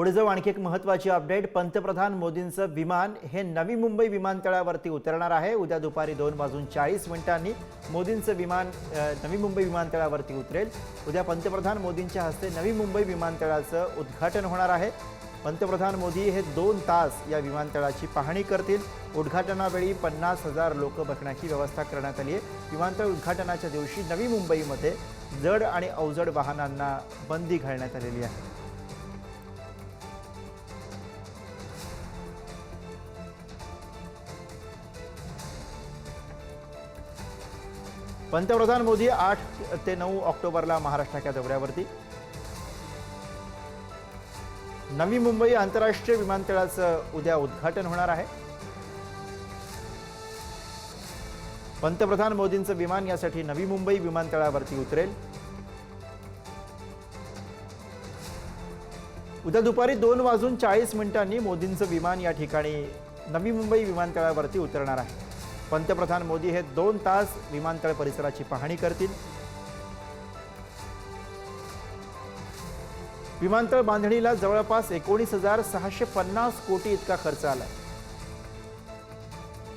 पुढे जाऊ आणखी एक महत्त्वाची अपडेट पंतप्रधान मोदींचं विमान हे नवी मुंबई विमानतळावरती उतरणार आहे. उद्या दुपारी दोन वाजून चाळीस मिनिटांनी मोदींचं विमान नवी मुंबई विमानतळावरती उतरेल. उद्या पंतप्रधान मोदींच्या हस्ते नवी मुंबई विमानतळाचं उद्घाटन होणार आहे. पंतप्रधान मोदी हे दोन तास या विमानतळाची पाहणी करतील. उद्घाटनावेळी पन्नास हजार लोक बसण्याची व्यवस्था करण्यात आली आहे. विमानतळ उद्घाटनाच्या दिवशी नवी मुंबईमध्ये जड आणि अवजड वाहनांना बंदी घालण्यात आलेली आहे. पंतप्रधान मोदी आठ ते नऊ ऑक्टोबरला महाराष्ट्राच्या दौऱ्यावरती. नवी मुंबई आंतरराष्ट्रीय विमानतळाचं उद्या उद्घाटन होणार आहे. पंतप्रधान मोदींचं विमान यासाठी नवी मुंबई विमानतळावरती उतरेल. उद्या दुपारी दोन वाजून चाळीस मिनिटांनी मोदींचं विमान या ठिकाणी नवी मुंबई विमानतळावरती उतरणार आहे. पंतप्रधान मोदी हे दोन तास विमानतळ परिसराची पाहणी करतील. विमानतळ बांधणीला जवळपास एकोणीस हजार सहाशे पन्नास कोटी इतका खर्च आला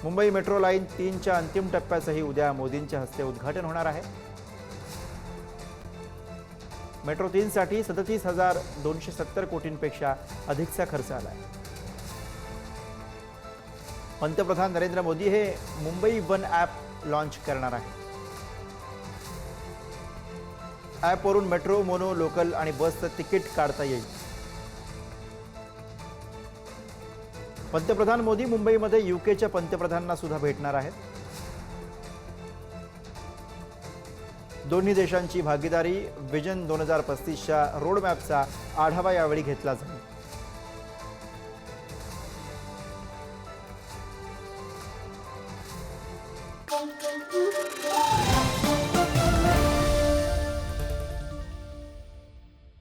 मुंबई मेट्रो लाईन तीनच्या अंतिम टप्प्याचंही उद्या मोदींच्या हस्ते उद्घाटन होणार आहे. मेट्रो तीनसाठी सदतीस हजार दोनशे सत्तर कोटींपेक्षा अधिकचा खर्च आला आहे पंतप्रधान नरेंद्र मोदी हे मुंबई वन ॲप लॉन्च करणार आहे ॲपवरून मेट्रो मोनो लोकल आणि बसचं तिकीट काढता येईल. पंतप्रधान मोदी मुंबईमध्ये युकेच्या पंतप्रधानांना सुद्धा भेटणार आहेत. दोन्ही देशांची भागीदारी विजन दोन हजार पस्तीसच्या रोडमॅपचा आढावा यावेळी घेतला जाईल. pum, pum, pum.